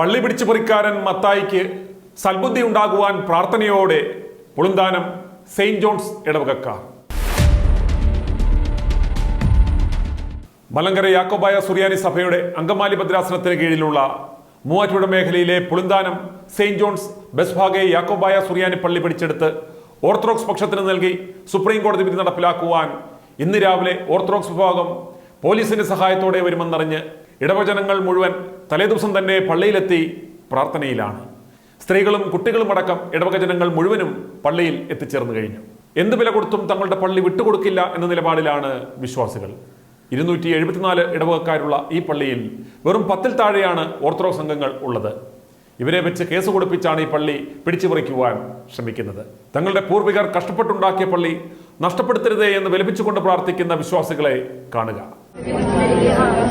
പള്ളി പിടിച്ചു പറിക്കാരൻ മത്തായിക്ക് സൽബുദ്ധി ഉണ്ടാകുവാൻ പ്രാർത്ഥനയോടെ പുളുന്താനം സെയിന്റ് ജോൺസ് ഇടവകക്കാർ. മലങ്കര യാക്കോബായ സുറിയാനി സഭയുടെ അങ്കമാലി ഭദ്രാസനത്തിന് കീഴിലുള്ള മൂവാറ്റുപുഴ മേഖലയിലെ പുളുന്താനം സെയിന്റ് ജോൺസ് ബെസ്ഭാഗെ യാക്കോബായ സുറിയാനി പള്ളി പിടിച്ചെടുത്ത് ഓർത്തഡോക്സ് പക്ഷത്തിന് നൽകി സുപ്രീം കോടതി വിധി നടപ്പിലാക്കുവാൻ ഇന്ന് രാവിലെ ഓർത്തഡോക്സ് വിഭാഗം പോലീസിന്റെ സഹായത്തോടെ വരുമെന്നറിഞ്ഞ് ഇടവജനങ്ങൾ മുഴുവൻ തലേദിവസം തന്നെ പള്ളിയിലെത്തി പ്രാർത്ഥനയിലാണ്. സ്ത്രീകളും കുട്ടികളും അടക്കം ഇടവക ജനങ്ങൾ മുഴുവനും പള്ളിയിൽ എത്തിച്ചേർന്നു കഴിഞ്ഞു. എന്ത് വില കൊടുത്തും തങ്ങളുടെ പള്ളി വിട്ടുകൊടുക്കില്ല എന്ന നിലപാടിലാണ് വിശ്വാസികൾ. ഇരുന്നൂറ്റി എഴുപത്തിനാല് ഇടവകക്കാരുള്ള ഈ പള്ളിയിൽ വെറും പത്തിൽ താഴെയാണ് ഓർത്തഡോക്സ് അംഗങ്ങൾ ഉള്ളത്. ഇവരെ വെച്ച് കേസ് കൊടുപ്പിച്ചാണ് ഈ പള്ളി പിടിച്ചുപറിക്കുവാൻ ശ്രമിക്കുന്നത്. തങ്ങളുടെ പൂർവികർ കഷ്ടപ്പെട്ടുണ്ടാക്കിയ പള്ളി നഷ്ടപ്പെടുത്തരുതേ എന്ന് വിലപിച്ചുകൊണ്ട് പ്രാർത്ഥിക്കുന്ന വിശ്വാസികളെ കാണുക. Hallelujah.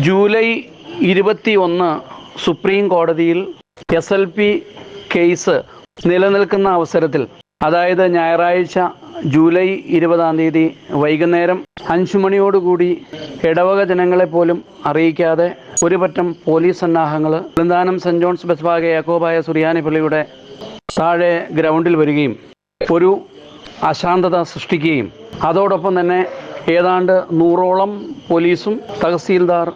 ജൂലൈ ഇരുപത്തി ഒന്ന് സുപ്രീം കോടതിയിൽ എസ് എൽ പി കേസ് നിലനിൽക്കുന്ന അവസരത്തിൽ അതായത് ഞായറാഴ്ച ജൂലൈ ഇരുപതാം തീയതി വൈകുന്നേരം അഞ്ചു മണിയോടുകൂടി ഇടവക ജനങ്ങളെ പോലും അറിയിക്കാതെ ഒരു പറ്റം പോലീസ് സന്നാഹങ്ങൾ വൃന്ദാനം സെന്റ് ജോൺസ് ബസ്ഭാഗ യാക്കോബായ സുറിയാനി പള്ളിയുടെ താഴെ ഗ്രൗണ്ടിൽ വരികയും ഒരു അശാന്തത സൃഷ്ടിക്കുകയും അതോടൊപ്പം തന്നെ ഏതാണ്ട് നൂറോളം പോലീസും തഹസീൽദാർ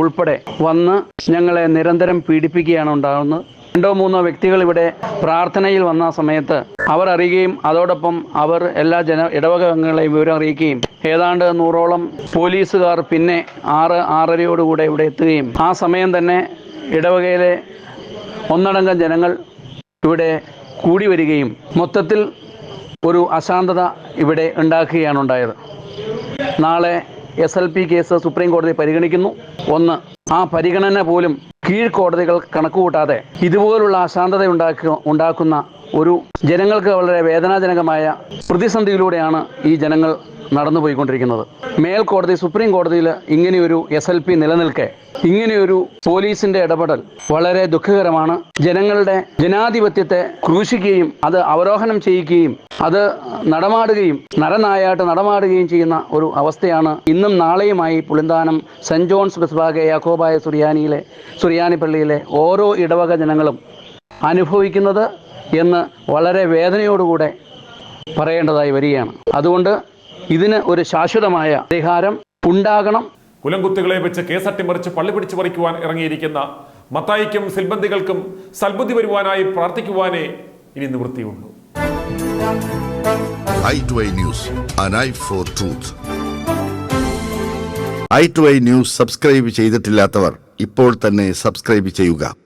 ഉൾപ്പെടെ വന്ന് ഞങ്ങളെ നിരന്തരം പീഡിപ്പിക്കുകയാണ് ഉണ്ടാകുന്നത്. രണ്ടോ മൂന്നോ വ്യക്തികൾ ഇവിടെ പ്രാർത്ഥനയിൽ വന്ന സമയത്ത് അവർ അറിയുകയും അതോടൊപ്പം അവർ എല്ലാ ജന ഇടവക അംഗങ്ങളെയും വിവരം അറിയിക്കുകയും ഏതാണ്ട് നൂറോളം പോലീസുകാർ പിന്നെ ആറ് ആറരയോടുകൂടെ ഇവിടെ എത്തുകയും ആ സമയം തന്നെ ഇടവകയിലെ ഒന്നടങ്കം ജനങ്ങൾ ഇവിടെ കൂടി വരികയും മൊത്തത്തിൽ ഒരു അശാന്തത ഇവിടെ ഉണ്ടാക്കുകയാണ് ഉണ്ടായത്. നാളെ S L P case supreme കോടതി പരിഗണിക്കുന്നു. ഒന്ന് ആ പരിഗണന പോലും കീഴ്ക്കോടതികൾ കണക്കുകൂട്ടാതെ ഇതുപോലുള്ള അശാന്തത ഉണ്ടാക്കുന്ന ഒരു ജനങ്ങൾക്ക് വളരെ വേദനാജനകമായ പ്രതിസന്ധിയിലൂടെയാണ് ഈ ജനങ്ങൾ നടന്നു പോയിക്കൊണ്ടിരിക്കുന്നത് മേൽക്കോടതി സുപ്രീം കോടതിയിൽ ഇങ്ങനെയൊരു എസ് എൽ പി നിലനിൽക്കെ ഇങ്ങനെയൊരു പോലീസിന്റെ ഇടപെടൽ വളരെ ദുഃഖകരമാണ്. ജനങ്ങളുടെ ജനാധിപത്യത്തെ ക്രൂശിക്കുകയും അത് അവരോഹണം ചെയ്യിക്കുകയും അത് നടമാടുകയും നരനായാട്ട് നടമാടുകയും ചെയ്യുന്ന ഒരു അവസ്ഥയാണ് ഇന്നും നാളെയുമായി Pulinthanam saint John's Bethphage Yakobaya സുറിയാനിയിലെ Suriyani പള്ളിയിലെ ഓരോ ഇടവക ജനങ്ങളും അനുഭവിക്കുന്നത് എന്ന് വളരെ വേദനയോടുകൂടെ പറയേണ്ടതായി വരികയാണ്. അതുകൊണ്ട് ഇതിന് ഒരു ശാശ്വതമായ പരിഹാരം ഉണ്ടാകണം. കുലംകുത്തുകളെ വെച്ച് കേസ് അട്ടിമറിച്ച് പള്ളി പിടിച്ചു പറിക്കുവാൻ ഇറങ്ങിയിരിക്കുന്ന മത്തായിക്കും സിൽബന്ധികൾക്കും സൽബുദ്ധി വരുവാനായി പ്രാർത്ഥിക്കുവാനേ ഇനി നിവൃത്തിയുള്ളൂ. I to I news an for truth truth. I to I news subscribe ചെയ്തിട്ടില്ലാത്തവർ ഇപ്പോൾ തന്നെ സബ്സ്ക്രൈബ് ചെയ്യുക.